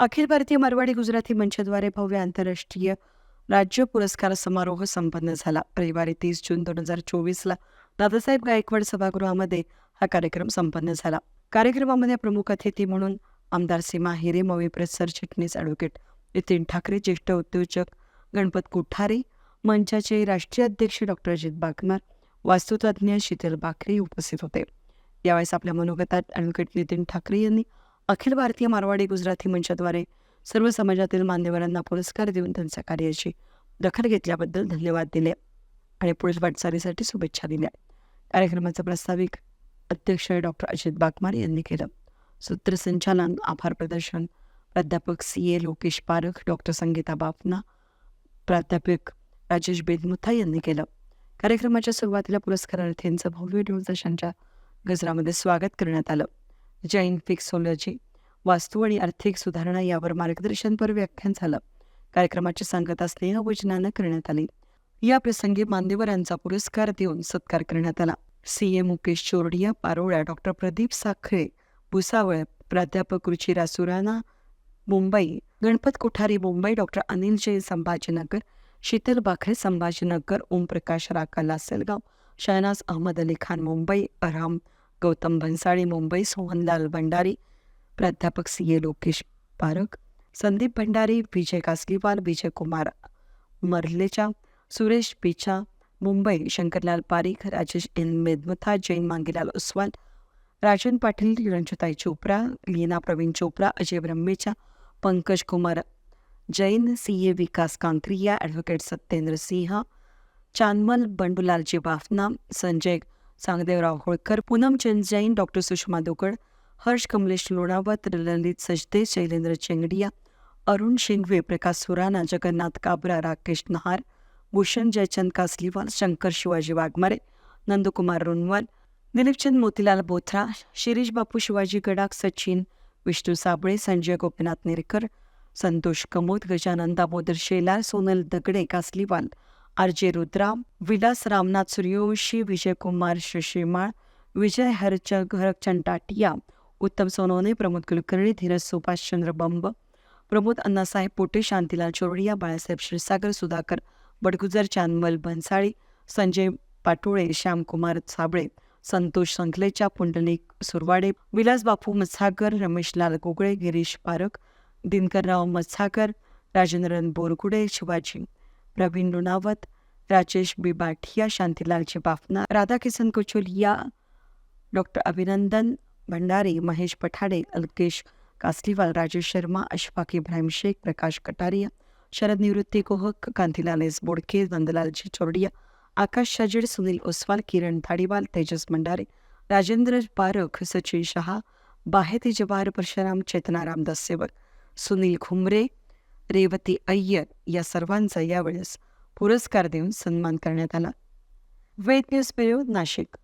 अखिल भारतीय मारवाडी गुजराती मंचद्वारे भव्य आंतरराष्ट्रीय राज्य पुरस्कार समारोह संपन्न झाला. रविवारी तीस जून दोन हजार चोवीसला दादासाहेब गायकवाड सभागृहामध्ये हा कार्यक्रम संपन्न झाला. कार्यक्रमामध्ये प्रमुख अतिथी म्हणून आमदार सीमा हिरे मविप्रत सरचिटणीस ॲडव्होकेट नितीन ठाकरे ज्येष्ठ उद्योजक गणपत कोठारे मंचाचे राष्ट्रीय अध्यक्ष डॉक्टर अजित बागमार वास्तुतज्ञ शीतल बाकरे उपस्थित होते. यावेळेस आपल्या मनोगतात ॲडव्होकेट नितीन ठाकरे यांनी अखिल भारतीय मारवाडी गुजराती मंचाद्वारे सर्व समाजातील मान्यवरांना पुरस्कार देऊन त्यांच्या कार्याची दखल घेतल्याबद्दल धन्यवाद दिले आणि पुढील वाटचालीसाठी शुभेच्छा दिल्या. कार्यक्रमाचं प्रास्ताविक अध्यक्ष डॉक्टर अजित बागमार यांनी केलं. सूत्रसंचालन आभार प्रदर्शन प्राध्यापक C. A. Lokesh Parakh doctor Sangeeta Bapna प्राध्यापक राजेश बेदमुथा यांनी केलं. कार्यक्रमाच्या सुरुवातीला पुरस्कारार्थींचं भव्य ढोलताशांच्या गजरामध्ये स्वागत करण्यात आलं. जैन फिक्सोलॉजी वास्तू आणि आर्थिक सुधारणा यावर मार्गदर्शनपर व्याख्यान झालं. कार्यक्रमाची सांगता स्नेहवचनानं करण्यात आली. या प्रसंगी मान्यवरांचा पुरस्कार देऊन सत्कार करण्यात आला. सी ए मुकेश चोरडिया पारोळ्या डॉक्टर प्रदीप साखरे भुसावळ प्राध्यापक रुचिरा सुराणा मुंबई गणपत कोठारी मुंबई डॉक्टर अनिल जैन संभाजीनगर शीतल बाखरे संभाजीनगर ओमप्रकाश राकाला सेलगाव शहनाज अहमद अली खान मुंबई अराम गौतम भन्साळी मुंबई सोहनलाल भंडारी प्राध्यापक C A Lokesh Parak Sandeep Bhandari Vijay Kasliwal Vijay Kumar Marlecha Suresh Pichha Mumbai Shankarlal Parikh Rajesh N Medmatha Jain Mangilal Uswal Rajan Patil Ranjtai Chopra Leena Pravin Chopra Ajay Brahmecha Pankaj Kumar Jain C A Vikas Kankriya advocate Satyendra Singh Chandmal Bandulalji Bafna Sanjay Sangdevrao Holkar Poonam Chand Jain doctor Sushma Dokad Harsh Kamlesh Lonavat Lalit Sajde Shailendra Chengadia Arun Shingve Prakash Surana Jagannath Kabra Rakesh Nahar Bhushan Jaichand Kasliwal Shankar Shivaji Waghmare Nandkumar Runwal Dilipchand Motilal Bothra Shirish Bapu Shivaji Gadakh Sachin Vishnu Sable Sanjay Gopinath Nerkar Santosh Kamod Gajanan Damodar Shelar Sonal Dagde Kasliwal R J Rudram Vilas Ramnath Suryavanshi Vijaykumar शशीमाळ Vijay हरच Harchand Tatia Uttam Sonawane Pramod Kulkarni Dheeraj Subhashchandra Bamb Pramod Annasaheb Pote Shantilal Chordia Balasaheb Kshirsagar Sudhakar Badgujar Chandmal Bhansali Sanjay Patole Shyamkumar Sable Santosh Sankhlecha Pundlik Surwade Vilas Bapu Matsagar Rameshlal Gogle Girish Parak Dinkarrao Matsagar Rajendran Borgude Shivaji Pravin Lunawat Rajesh बिबाठिया Shantilalji Bafna Radhakisan कुचुलिया doctor Abhinandan Bhandare Mahesh Pathade Alkesh Kasliwal Rajesh Sharma Ashfaq Ibrahim Shaikh Prakash Kataria Sharad Nivrutti Kohak Kantilal S. Bodke Nandlalji Chordiya Akash Shajid Sunil Oswal Kiran Thadiwal Tejas Mandare Rajendra Parakh Sachin Shah Baheti Jawahar Parshuram चेतना रामदास सेवक सुनील घुमरे रेवती अय्यर या सर्वांचा यावेळेस पुरस्कार देऊन सन्मान करण्यात आला. Ved news bureau Nashik.